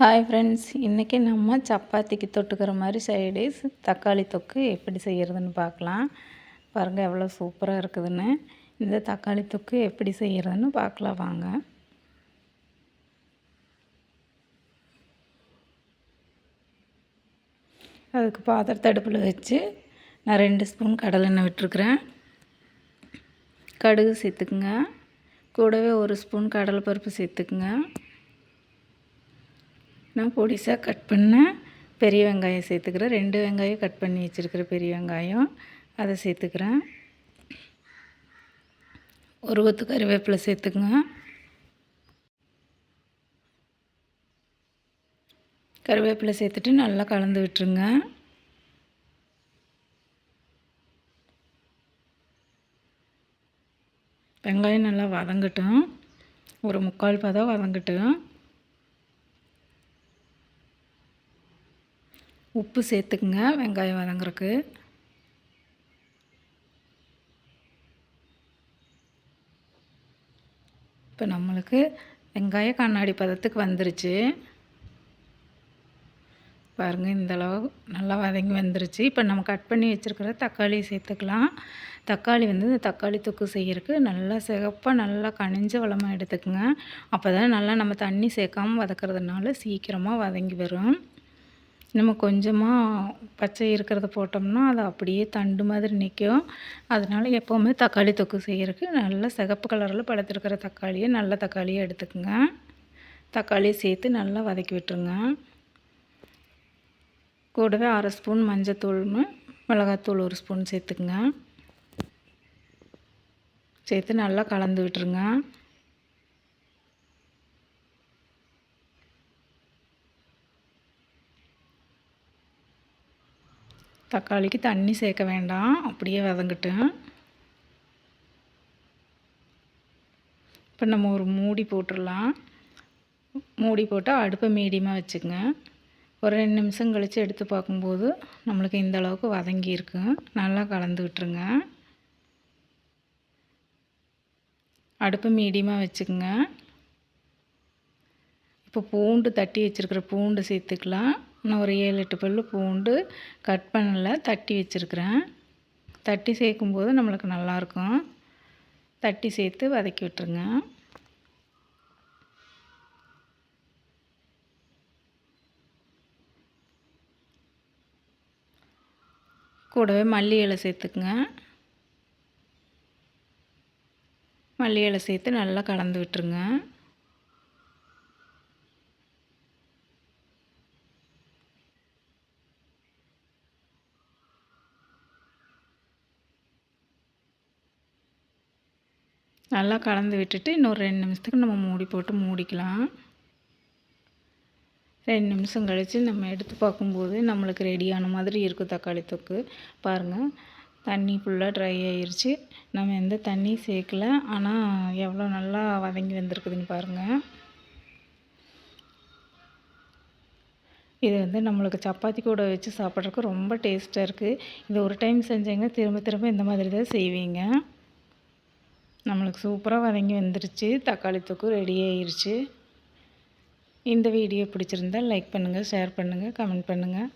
Hi friends இன்றைக்கி நம்ம சப்பாத்திக்கு தொட்டுக்கிற மாதிரி சைடிஸ் தக்காளி தொக்கு எப்படி செய்கிறதுன்னு பார்க்கலாம். பாருங்கள் எவ்வளோ சூப்பராக இருக்குதுன்னு. இந்த தக்காளி தொக்கு எப்படி செய்கிறதுன்னு பார்க்கலாம் வாங்க. அதுக்கு பாத்திரத்தை அடுப்பில் வச்சு நான் ரெண்டு ஸ்பூன் கடலெண்ணெய் விட்டுருக்குறேன். கடுகு சேர்த்துக்குங்க. கூடவே ஒரு ஸ்பூன் கடலைப்பருப்பு சேர்த்துக்குங்க. நான் பொடிசாக கட் பண்ண பெரிய வெங்காயம் சேர்த்துக்கிறேன். ரெண்டு வெங்காயம் கட் பண்ணி வச்சுருக்கிற பெரிய வெங்காயம். அதை சேர்த்துக்கிறேன். ஒரு ஒத்து கருவேப்பிலை சேர்த்துக்குங்க. கருவேப்பிலை சேர்த்துட்டு நல்லா கலந்து விட்டுருங்க. வெங்காயம் நல்லா வதங்கட்டும். ஒரு முக்கால் பதம் வதங்கட்டும். உப்பு சேர்த்துக்குங்க வெங்காயம் வதங்குறக்கு இப்போ நம்மளுக்கு வெங்காயம் கண்ணாடி பதத்துக்கு வந்துருச்சு. பாருங்கள் இந்தளவு நல்லா வதங்கி வந்துருச்சு. இப்போ நம்ம கட் பண்ணி வச்சுருக்கிற தக்காளி சேர்த்துக்கலாம். தக்காளி வந்து இந்த தக்காளி தொக்கு செய்கிறதுக்கு நல்லா சிகப்பாக நல்லா கனிஞ்ச வளமாக எடுத்துக்கோங்க. அப்போ தான் நல்லா நம்ம தண்ணி சேர்க்காமல் வதக்கிறதுனால சீக்கிரமாக வதங்கி வரும். நம்ம கொஞ்சமாக பச்சை இருக்கிறத போட்டோம்னா அது அப்படியே தண்டு மாதிரி நிற்கும் அதனால் எப்போவுமே தக்காளி தொக்கு செய்கிறதுக்கு நல்ல சிகப்பு கலரில் பழுத்திருக்கிற தக்காளியை நல்ல தக்காளியை எடுத்துக்கோங்க. தக்காளியை சேர்த்து நல்லா வதக்கி விட்டுருங்க. கூடவே அரை ஸ்பூன் மஞ்சத்தூள்னு மிளகாத்தூள் ஒரு ஸ்பூன் சேர்த்துக்குங்க. சேர்த்து நல்லா கலந்து விட்டுருங்க. தக்காளிக்கு தண்ணி சேர்க்க வேண்டாம். அப்படியே வதங்கட்டும் இப்போ நம்ம ஒரு மூடி போட்டுடலாம். மூடி போட்டு அடுப்பை மீடியமாக வச்சுக்கோங்க. ஒரு ரெண்டு நிமிஷம் கழித்து எடுத்து பார்க்கும்போது நம்மளுக்கு இந்த அளவுக்கு வதங்கி நல்லா கலந்து விட்டுருங்க. அடுப்பை மீடியமாக வச்சுக்கோங்க. இப்போ பூண்டு தட்டி வச்சுருக்கிற பூண்டு சேர்த்துக்கலாம். நான் ஒரு ஏழு எட்டு பல் பூண்டு கட் பண்ணல தட்டி வச்சுருக்குறேன். தட்டி சேர்க்கும்போது நம்மளுக்கு நல்லாயிருக்கும் தட்டி சேர்த்து வதக்கி விட்டுருங்க. கூடவே மல்லி இலை சேர்த்துக்குங்க. மல்லி இலை சேர்த்து நல்லா கலந்து விட்டுருங்க. நல்லா கலந்து விட்டுட்டு இன்னொரு ரெண்டு நிமிஷத்துக்கு நம்ம மூடி போட்டு மூடிக்கலாம். ரெண்டு நிமிஷம் கழித்து நம்ம எடுத்து பார்க்கும்போது நம்மளுக்கு ரெடியான மாதிரி இருக்கும் தக்காளி தொக்கு. பாருங்கள் தண்ணி ஃபுல்லாக ட்ரை ஆயிடுச்சு நம்ம எந்த தண்ணி சேர்க்கல. ஆனால் எவ்வளோ நல்லா வதங்கி வந்திருக்குதுன்னு பாருங்கள் இது வந்து நம்மளுக்கு சப்பாத்தி கூட வச்சு சாப்பிட்றதுக்கு ரொம்ப டேஸ்ட்டாக இருக்குது இது ஒரு டைம் செஞ்சீங்கன்னா திரும்ப திரும்ப இந்த மாதிரி தான் செய்வீங்க. நம்மளுக்கு சூப்பராக வதங்கி வந்துருச்சு. தக்காளி தொக்கு ரெடி ஆயிடுச்சு இந்த வீடியோ பிடிச்சிருந்தால் லைக் பண்ணுங்கள் ஷேர் பண்ணுங்கள் கமெண்ட் பண்ணுங்கள்